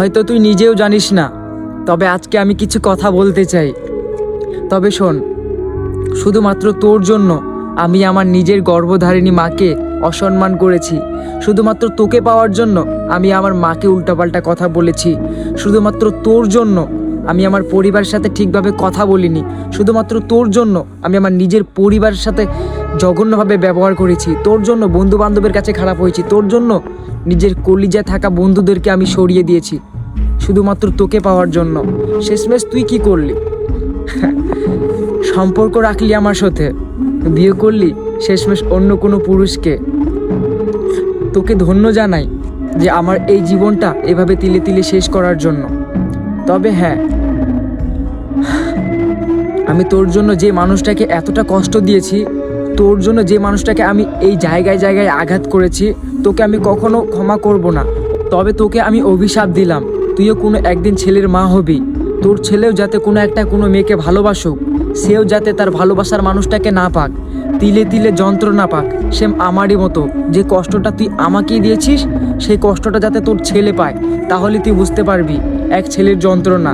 হয়তো তুই নিজেও জানিস না। তবে আজকে আমি কিছু কথা বলতে চাই। তবে শোন, শুধুমাত্র তোর জন্য আমি আমার নিজের গর্ভধারিণী মাকে অসম্মান করেছি। শুধুমাত্র তোকে পাওয়ার জন্য আমি আমার মাকে উল্টাপাল্টা কথা বলেছি। শুধুমাত্র তোর জন্য আমি আমার পরিবারের সাথে ঠিকভাবে কথা বলিনি। শুধুমাত্র তোর জন্য আমি আমার নিজের পরিবারের সাথে জঘন্যভাবে ব্যবহার করেছি। তোর জন্য বন্ধু বান্ধবের কাছে খারাপ হয়েছি। তোর জন্য নিজের কলিজায় থাকা বন্ধুদেরকে আমি সরিয়ে দিয়েছি। শুধুমাত্র তোকে পাওয়ার জন্য। শেষমেশ তুই কি করলি? সম্পর্ক রাখলি আমার সাথে। বিয়ে করলি, শেষমেশ অন্য কোনো পুরুষকে। তোকে ধন্য জানাই যে আমার এই জীবনটা এভাবে তিলে তিলে শেষ করার জন্য। তবে হ্যাঁ আমি তোর জন্য যে মানুষটাকে এতটা কষ্ট দিয়েছি, তোর জন্য যে মানুষটাকে আমি এই জায়গায় জায়গায় আঘাত করেছি, তোকে আমি কখনো ক্ষমা করব না। তবে তোকে আমি অভিশাপ দিলাম। তুইও কোনো একদিন ছেলের মা হবি। তোর ছেলেও যাতে কোনো একটা কোনো মেয়েকে ভালোবাসুক, সেও যাতে তার ভালোবাসার মানুষটাকে না পাক। তিলে তিলে যন্ত্রণা পাক, সে আমারই মতো। যে কষ্টটা তুই আমাকেই দিয়েছিস, সেই কষ্টটা যাতে তোর ছেলে পায়, তাহলে তুই বুঝতে পারবি, এক ছেলের যন্ত্রণা।